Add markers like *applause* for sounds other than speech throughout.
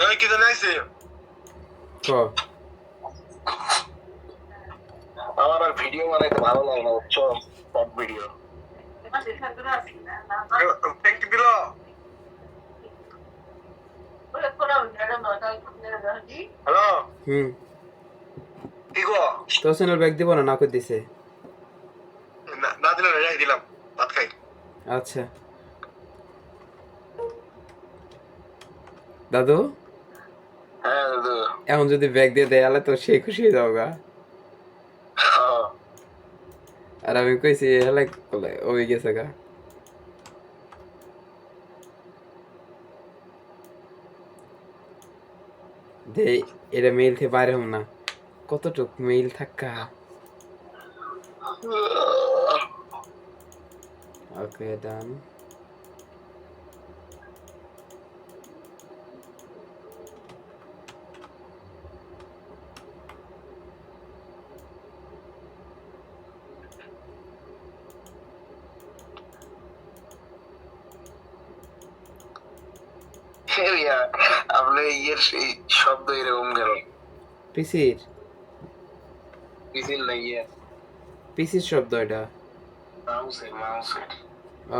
ওই কি জানাই আছে ক আমার আর ভিডিও বানাইতে ভালো লাগে না বুঝছ সব ভিডিও হ্যালো হুম। কি গো তো চ্যানেল ব্যাগ দিব না না করে দিছে। না- না দিলে দিলাম। ভাত খাই। আচ্ছা। দাদু? হ্যাঁ দাদু। এখন যদি ব্যাগ দিয়ে দেয় আলে তো সে খুশি হয়ে যাও গা। হ্যাঁ। আর আমি কইছি হেলে ওই গেছে গা। দে এটা মেইল থেকে বাইরে হম না। কতটুক মেইল থাকা? ওকে ডান আপনার ইয়ের সেই শব্দ এরকম গেল। পিসির? পিছিল না ইয়ে। পিসির শব্দ এটা। মাউসের মাউসের।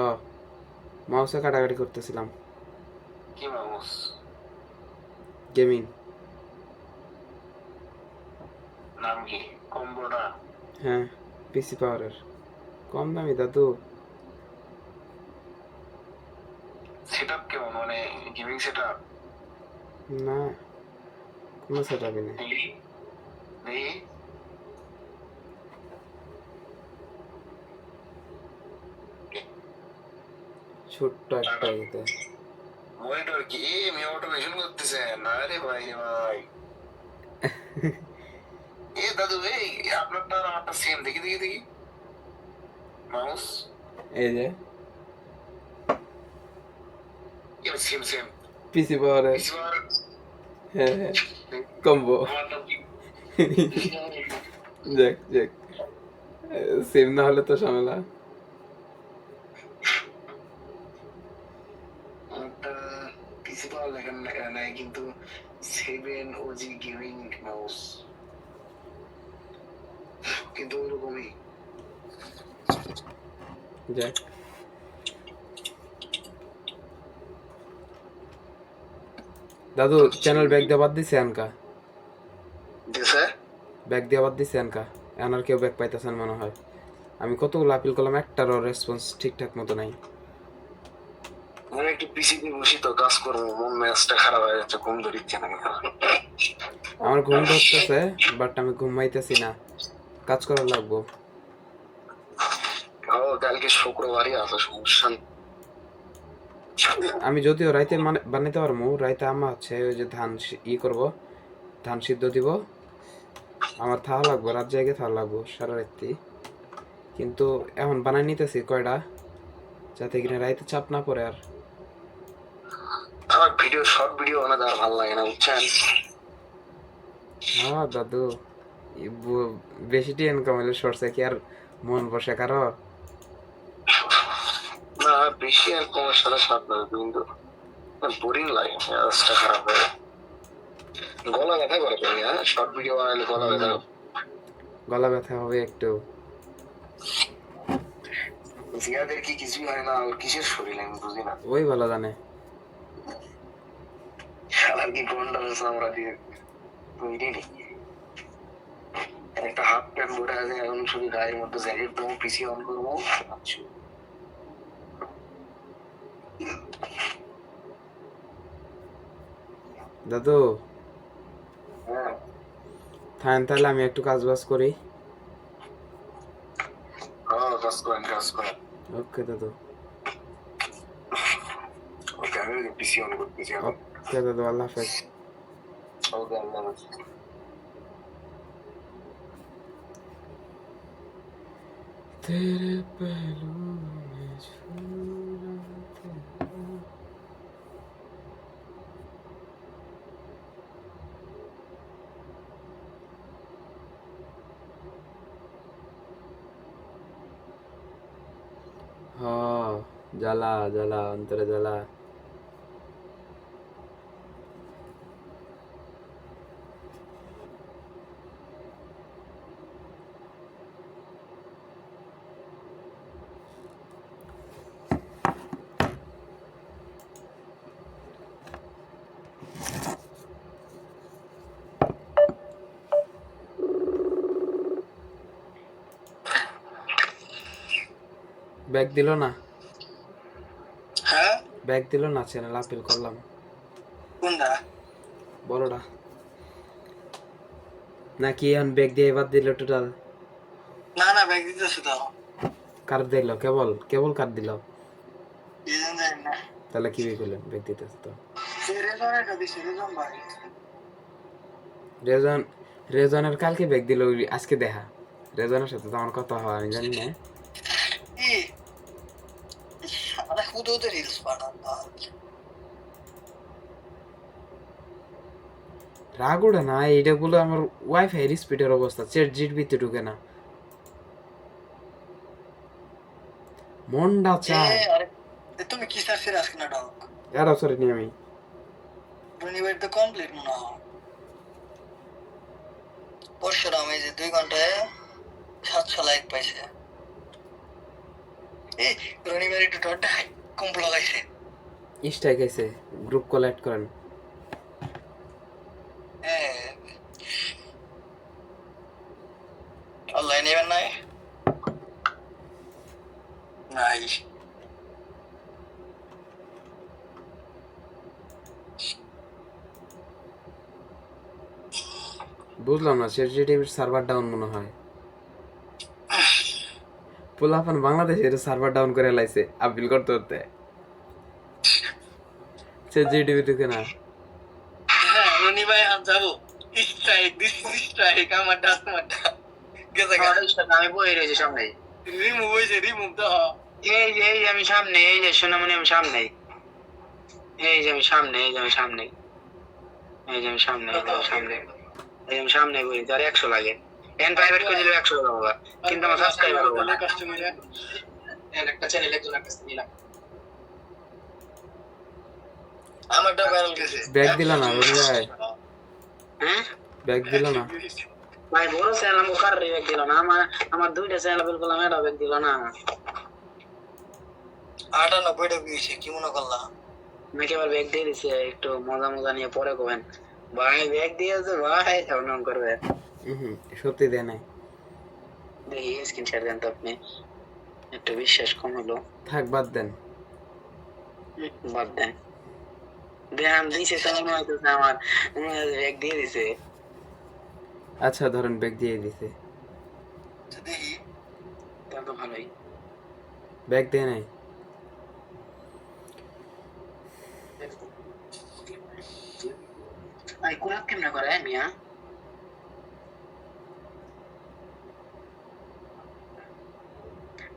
ও মাউসে কাটাকাটি করতেছিলাম। কি মাউস? গেমিং। নাম কি? কম্বোটা? হ্যাঁ পিসি পাওয়ারের। কম দামি দাদু সেটআপ কেমন মানে গেমিং সেটআপ না কোনো সেটাপই নেই দেখি দেখি ছোট্ট একটা ইতে মনিটর কি এম অটোমেশন করতেছে না রে ভাই রে ভাই এ দাদু এই আপনারটা আর আমারটা সেম দেখি দেখি দেখি মাউস এই যে সেম সেম পিসি পাওয়ারের হ্যাঁ হ্যাঁ কম্বো যাক যাক সেম না হলে তো ঝামেলা। পিসি পাওয়ার লেখা নাই কিন্তু সেভেন ওজি গেমিং মাউস কিন্তু ওরকমই। যাক দাদু চ্যানেল ব্যাগ দিয়ে বাদ দিছে আনকা দিছে? ব্যাগ দিয়ে বাদ দিছে আনকা এখন আর কেউ ব্যাগ পাইতেছেন মনে হয়। আমি কতগুলো আপিল করলাম একটারও রেসপন্স ঠিকঠাক মতো নাই। আমি একটু পিসিতে বসি তো কাজ করব মন ম্যাচটা খারাপ হয়ে যাচ্ছে ঘুম ধরিচ্ছে না আমার ঘুম ধরতেছে বাট আমি ঘুমাইতেছি না। কাজ করা লাগবো। ও কালকে শুক্রবারই আছে সমস্যা। আমি যদিও রাইতে মানে বানাইতে পারব রাইতে আমার হচ্ছে ওই যে ধান ই করব ধান সিদ্ধ দিব। আমার থাকা লাগবো রাত জায়গায় থাকা লাগবো সারা রাত্রি। কিন্তু এখন বানাই নিতেছি কয়টা যাতে কিনা রাইতে চাপ না পড়ে আর। আমার ভিডিও শর্ট ভিডিও বানাতে আর ভালো লাগে না বুঝছেন? হ্যাঁ দাদু বেশি টি ইনকাম হলে সরষে কি আর মন বসে কারও? বেশি আর কমের সাথে সাথ না কিন্তু বোরিং লাগে মেজাজটা খারাপ হয়ে গলা ব্যথা করে তুমি হ্যাঁ? শর্ট ভিডিও বানালে গলা ব্যথা গলা ব্যথা হবে একটু। জিয়াদের কি কিছুই হয় না কিসের শরীর আমি বুঝি না। ওই ভালো জানে। শালার কি গন্ডা রয়েছে আমরা দিয়ে নেই একটা হাফ প্যান্ট পরে আছে এখন শুধু গায়ের মধ্যে জ্যাকেট দেবো পিসি অন করব। আচ্ছা। দাদু হ্যাঁ থাকেন তাহলে আমি একটু কাজ বাজ করি হ্যাঁ কাজ করেন কাজ করেন ওকে দাদু ওকে আমি পিসি অন করতেছি এখন ওকে দাদু আল্লাহ হাফেজ ওকে আল্লাহ হাফেজ। तेरे पहलू जला जला अंतर जला। बैग दिलो ना। ব্যাগ দিল না চ্যানেল আপিল করলাম। কোনটা? বড়টা। নাকি এখন ব্যাগ দিয়ে এবার দিল টোটাল না না ব্যাগ দিতেছে তো। কার দিল? কেবল? কেবল কার দিল? তাহলে কি করলেন? ব্যাগ দিতেছে তো। রেজন রেজনের কালকে ব্যাগ দিল আজকে দেখা। রেজনের সাথে তো আমার কথা হয় আমি জানি না ই ওদের রিলস পাঠান রাগ ওঠে না এইটা গুলো আমার ওয়াইফাই স্পিডের অবস্থা চেট জিটবিতে ঢুকে না মনটা চায় তুমি কি সার্চ করে আজকে না ডাক এর অবসরে নিয়ে আমি শনিবার তো কমপ্লিট মনে হয় পরশুরাম এই যে দুই ঘন্টায় সাতশো লাইক পাইছে এই রনিবার একটু ডটটা লাগাইছে গ্রুপ কল অ্যাড করেন। হ্যাঁ। আল্লাহ নেবেন নাই? নাই। বুঝলাম না জিটিভির সার্ভার ডাউন মনে হয়। পোলাপান বাংলাদেশে এটা সার্ভার ডাউন করে লাইছে আপিল করতে করতে। চেট জিটিভি ঢুকে না। হ্যাঁ রনি ভাই হাত যাব। স্ট্রাইক দিস স্ট্রাইক আমার গেছে আমি বই রয়েছি সামনে রিমুভ হয়েছে রিমুভ তো এই যে এই আমি সামনে এই যে সোনামণি আমি সামনে এই যে আমি সামনে এই যে আমি সামনে এই যে আমি সামনে এই যে আমি সামনে এই যে আমি সামনে বই আর একশো লাগে। এন প্রাইভেট করে দিলে একশো টাকা হবে কিন্তু আমার সাবস্ক্রাইবার হবে না। কাস্টমার একটা চ্যানেল নিলাম আমারটা ভাইরাল গেছে। ব্যাগ দিল না রবি ভাই। হ্যাঁ? ব্যাগ দিল না। ভাই বড় চ্যানেল আমাকে কার রিভেক দিল না? আমার আমার দুইটা চ্যানেল বের করলাম এটা বেক দিল না। আটানব্বইটা গিয়েছে কি মনে করলাম নাকি আবার ব্যাগ দিয়ে দিছে একটু মজা মজা নিয়ে পরে কবেন। ভাই ব্যাগ দিয়েছে ভাই এমন করবে। সত্যি দেয় নাই। দেখি স্ক্রিন শেয়ার দেন তো আপনি। একটু বিশ্বাস কম হলো। থাক বাদ দেন। বাদ দেন। দেন দিছে তো মনে হইতেছে আমার। ব্যাগ দিয়ে দিছে। আচ্ছা ধরেন ব্যাগ দিয়ে দিছে। দেখি তাহলে তো ভালোই। ব্যাগ দেয় নাই? ভাই কুলাপ কেমনে করে মিয়া?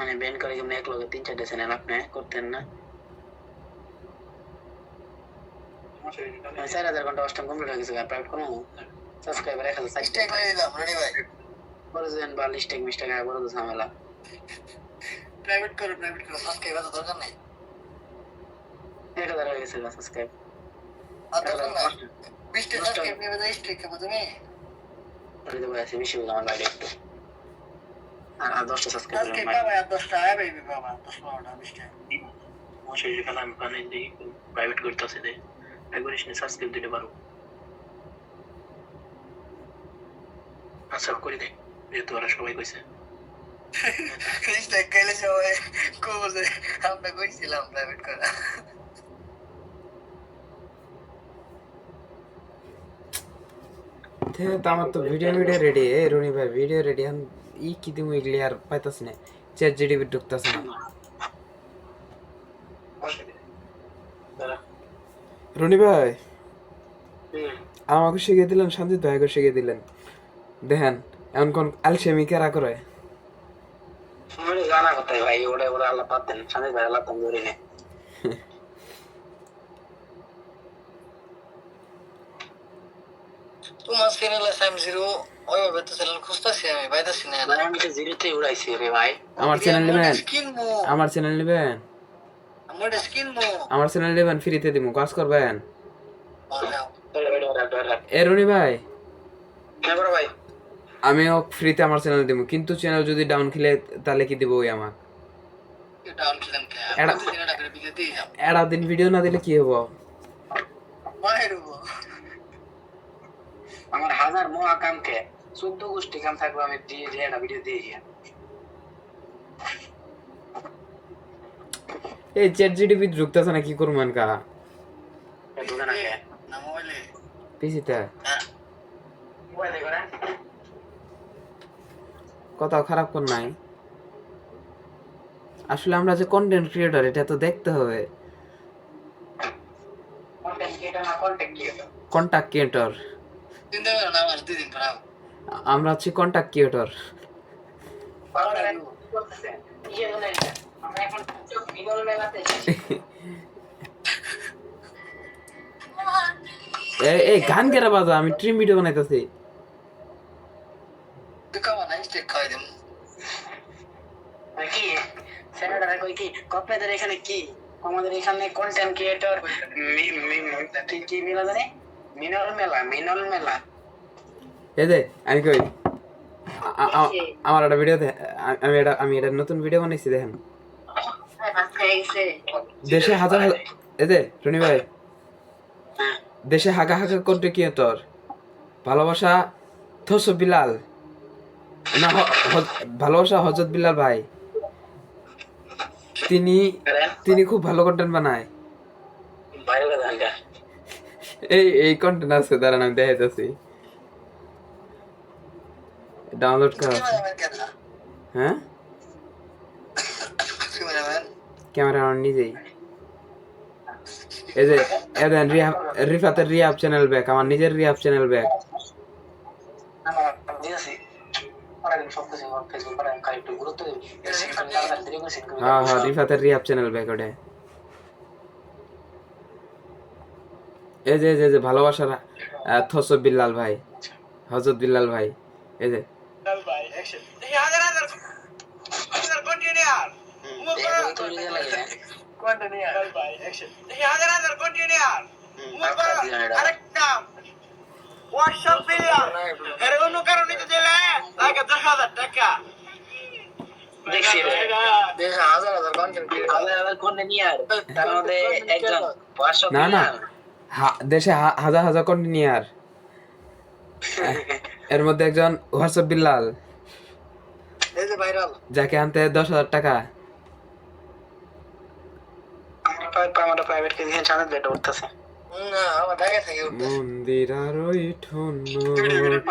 মানে ব্যান করে কেমনে এক লগে তিন চারটে চ্যানেল আপনি করতেন না? চার হাজার ঘণ্টা অষ্টম কমপ্লিট হয়ে গেছে প্রাইভেট কোনো সাবস্ক্রাইবার এক হাজার স্টেক লাগিয়ে দিলাম রনি ভাই। বড় যেন বা লিস্টেক মিস্টেক আয় বড় ঝামেলা। প্রাইভেট করো প্রাইভেট করো সাবস্ক্রাইব এত দরকার নেই। এক হাজার হয়ে গেছে সাবস্ক্রাইব বিশটা সাবস্ক্রাইব নিয়ে স্টেক খাব তুমি। করে দেবো আছে বেশি বললাম আমার বাইরে একটু। আর দশটা সাবস্ক্রাইব সাবস্ক্রাইব পাবা আর দশটা আয় বেবি পাবা দশ বারোটা বিশটা মশারি খেলা আমি কানে দিই প্রাইভেট করতে আছে দে একবার এসে সাবস্ক্রাইব দিতে পারো আচ্ছা করে দে যেহেতু ওরা সবাই কইছে স্টেক গেলে সবাই কবো যে আমরা কইছিলাম প্রাইভেট করা তে তো আমার তো ভিডিও ভিডিও রেডি এ রনি ভাই ভিডিও রেডি ই কি দিমু এগুলি আর পাইতাছি না চেট জিটিভি ঢুকতাছে না রনি ভাই আমাকে শিখিয়ে দিলেন সঞ্জিত ভাইকে শিখিয়ে দিলেন। দেখেন এমন কোন আলসেমি কেরা? করে জানা কোথায় ভাই ওটা ওরা আল্লাহ পাতেন সামনে ভাই আল্লাহ তুমি ধরে নে। তোমার চ্যানেলে সাইম জিরো ওইভাবে চ্যানেল খুঁজতেছি আমি পাইতেছি না। আমি তো জিরোতে উড়াইছি রে ভাই। আমার চ্যানেল নেবেন? আমার চ্যানেল নেবেন? আমার স্কিন মো। আমার চ্যানেল নেবেন ফ্রিতে দিমু কাজ করবেন? হ্যাঁ এ রনি ভাই। বড় ভাই। আমিও ফ্রিতে আমার চ্যানেল দিব কিন্তু চ্যানেল যদি ডাউন খেলে তাহলে কি দিব ওই আমার দিন ভিডিও না দিলে কি হব? হব আমার হাজার মহা কামকে চোদ্দ গোষ্ঠী কাম থাকবে আমি দিয়ে যে একটা ভিডিও দিয়ে এই চ্যাট জিডিপি ঢুকতেছে না কি? করব কা ঢুকে না কে? না মোবাইলে পিসিতে। হ্যাঁ। মোবাইল দেখো না। খারাপ কর নাই। আসলে আমরা যে কন্টেন্ট ক্রিয়েটর এটা তো দেখতে হবে। কন্টেন্ট ক্রিয়েটর না কন্টেন্ট ক্রিয়েটর কন্টাক্ট ক্রিয়েটর চিন্তা করো না আমার দুদিন পর আমরা হচ্ছি কন্টাক্ট ক্রিয়েটর এই গান কেরা বাজা আমি ট্রিম ভিডিও বানাইতেছি এখানে কি আমাদের এখানে কন্টেন্ট ক্রিয়েটর কি মিনল মেলা মিনল মেলা এই যে আমি কই? আমার একটা ভিডিও আমি এটা আমি এটা নতুন ভিডিও বানাইছি দেখেন। দেশে হাজার হাজার এই যে ভাই দেশে হাগা হাগা কন্টে ক্রিয়েটর ভালোবাসা থস বিলাল না ভালোবাসা হজরত বিলাল ভাই তিনি তিনি খুব ভালো কন্টেন্ট বানায়। এই এই কন্টেন্ট আছে দাঁড়ান আমি দেখাইতেছি। ডাউনলোড করা। আছে। হ্যাঁ? ক্যামেরা আমার নিজেই। এই যে এই দেন রিহাব রিফাতের রিহাব চ্যানেল ব্যাক আমার নিজের রিহাব চ্যানেল ব্যাক হ্যাঁ হ্যাঁ রিফাতের রিহাব চ্যানেল ব্যাক ওটা। এই যে এই যে ভালোবাসার আহ, থস বিল্লাল ভাই হজরত বিল্লাল ভাই এই যে হাজার হাজার হাজার কন্টিনিউয়ার দেখো তো রিজে লাগে কন্টিনিউয়ার হাজার হাজার কন্টিনিউয়ার আরেকটা হোয়াটসঅ্যাপ বিলিয়ন এর অন্য কারণে তো দিলে লাগে দশ হাজার টাকা না না দেশে হাজার হাজার কন্টিনিউয়ার এর মধ্যে একজন হোয়াটসঅ্যাপ বিল্লাল এই যে যাকে আনতে দশ হাজার টাকা প্রাইভেট চাঁদের উঠতেছে। মন্দির আর ওই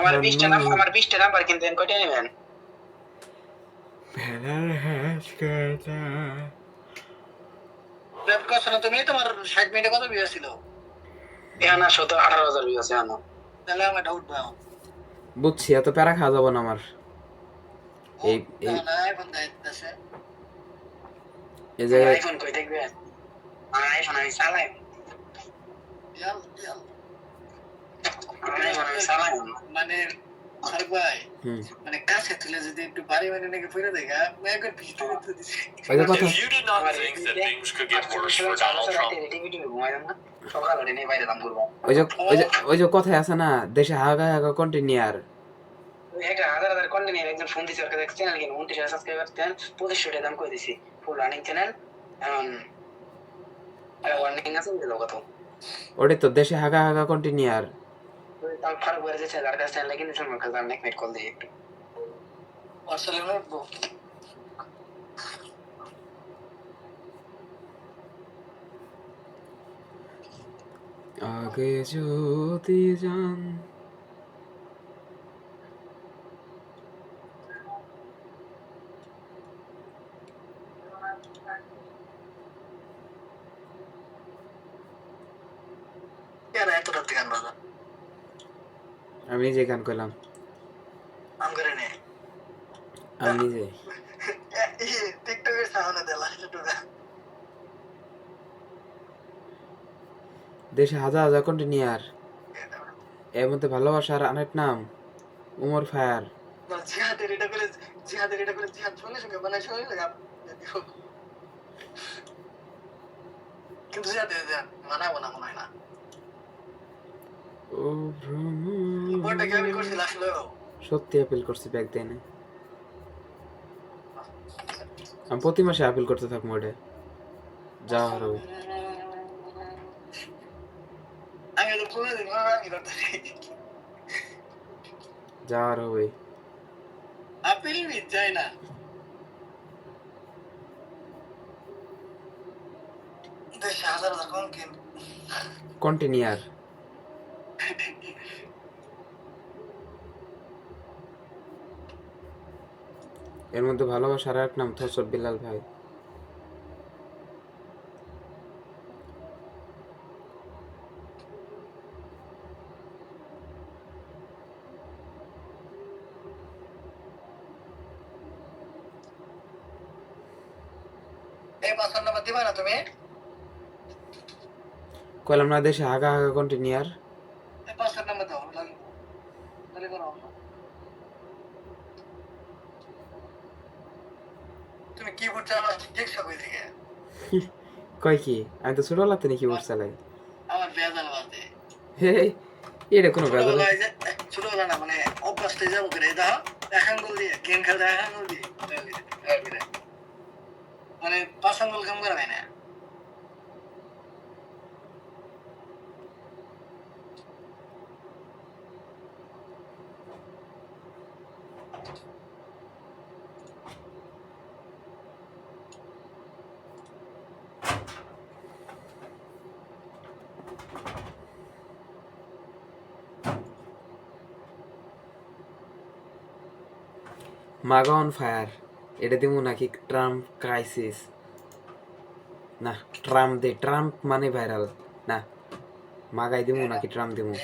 আমার বিশটা নাম্বার আমার বিশটা নাম্বার কিন্তু কয়টা নেবেন। ভেলার হাঁস কাটা। প্রেম করছ না তুমি? তোমার ষাট মিনিটে কত বিয়ে ছিল এখন আর সতেরো আঠারো হাজার ভিউ আছে এখন। তাহলে আমার ডাউট পাও বুঝছি এত প্যারা খাওয়া যাব না আমার। এই জায়গায় কই দেখবে আমার আইফোন আমি চালাই মানে ভাই মানে কাছে তুলে যদি একটু বাড়ি মানে নাকি ফিরে দেখা একবার পিছনে উঠে দিছি। ওই যে কথা। If you did not think that things could get worse for Donald Trump, ওই যে ওই যে ওই যে কথায় আছে না দেশে হাগা হাগা কন্টিনিউয়ার একটা হাজার হাজার কন্টেন্ট একজন ফোন দিছে ওর কাছে চ্যানেল কিনে। উনত্রিশ হাজার সাবস্ক্রাইবার দেন পঁচিশশো টাকা দাম করে দিছি? ফুল রানিং চ্যানেল ওয়ার্নিং আছে ওটাই তো দেশে হাগা হাগা কন্টিনিউয়ার তার ফারুক ছেলে কাছে নেট কল দিয়ে একটু আসলে আগে যদি জান এত গান বাজা? আমি নিজে গান করলাম। আম করে নে আমি নিজে। টিকটকের সামনে দেশে হাজার হাজার কন্টিনিউয়ার এর মধ্যে ভালোবাসার অনেক নাম উমর ফায়ার। জিহাদের এটা করে জিহাদের এটা করে জিহাদ সঙ্গে সঙ্গে বানাই সঙ্গে সঙ্গে কিন্তু জিহাদ মানাবো না মনে হয় না ও ওটা কি আমি ভ্রমণ করছি আসলে সত্যি অ্যাপিল করছি ব্যাগ দেয় না আমি প্রতি মাসে অ্যাপিল করতে থাকব ওটা যা হবে। আমি তো পুরো দিন আমি করতেছি যা আর হবে। আপেল যায় না। কন্টিনিউয়ার এর মধ্যে ভালোবাসার এক নাম থসর বিলাল ভাই। কইলাম না দেশে হাগা হাগা কন্টিনিউয়ার এই পাসওয়ার্ড নাম্বার দাও লাগবে তাহলে করো তুমি কিবোর্ড চালাও দেখছ কই থেকে *laughs* কয় কি? আমি তো ছোটবেলাতে নাকি বোর্ড চালাই। আমার বেজাল বাজে হে এটা কোনো বেজাল ছোটবেলা না মানে অভ্যাসটা যাব করে দাও এখন আঙ্গুল দিয়ে গেম খেলতে এখন দিয়ে। মানে পাঁচ আঙ্গুল কাম করা হয় না। মাগা অন ফায়ার, এটা দিমু নাকি ট্রাম্প ক্রাইসিস না, ট্রাম্প দে, ট্রাম্প মানে ভাইরাল না, মাগাই দিমু নাকি ট্রাম্প দিমু?